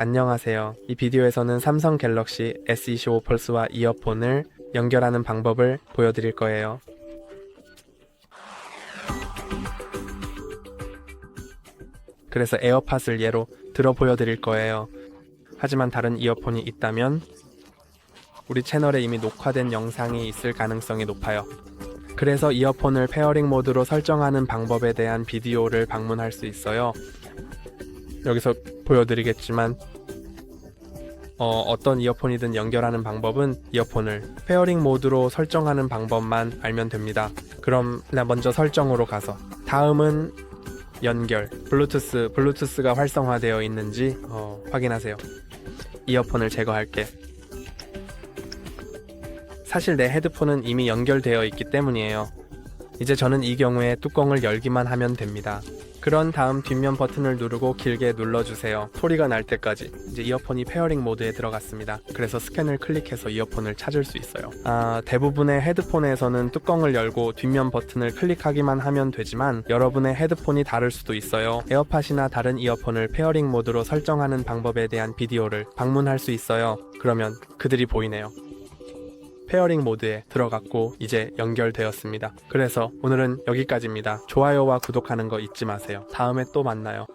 안녕하세요. 이 비디오에서는 삼성 갤럭시 S25 펄스와 이어폰을 연결하는 방법을 보여드릴 거예요. 그래서 에어팟을 예로 들어 보여드릴 거예요. 하지만 다른 이어폰이 있다면 우리 채널에 이미 녹화된 영상이 있을 가능성이 높아요. 그래서 이어폰을 페어링 모드로 설정하는 방법에 대한 비디오를 방문할 수 있어요. 여기서 보여드리겠지만 어, 떤 이어폰이든 연결하는 방법은 이어폰을 페어링 모드로 설정하는 방법만 알면 됩니다. 그럼 나 먼저 설정으로 가서 다음은 연결 블루투스 블루투스가 활성화되어 있는지 어, 확인하세요. 이어폰을 제거할게. 사실 내 헤드폰은 이미 연결되어 있기 때문이에요. 이제 저는 이 경우에 뚜껑을 열기만 하면 됩니다. 그런 다음 뒷면 버튼을 누르고 길게 눌러주세요. 소리가 날 때까지. 이제 이어폰이 페어링 모드에 들어갔습니다. 그래서 스캔을 클릭해서 이어폰을 찾을 수 있어요. 아, 대부분의 헤드폰에서는 뚜껑을 열고 뒷면 버튼을 클릭하기만 하면 되지만 여러분의 헤드폰이 다를 수도 있어요. 에어팟이나 다른 이어폰을 페어링 모드로 설정하는 방법에 대한 비디오를 방문할 수 있어요. 그러면 그들이 보이네요. 페어링 모드에 들어갔고 이제 연결되었습니다. 그래서 오늘은 여기까지입니다. 좋아요와 구독하는 거 잊지 마세요. 다음에 또 만나요.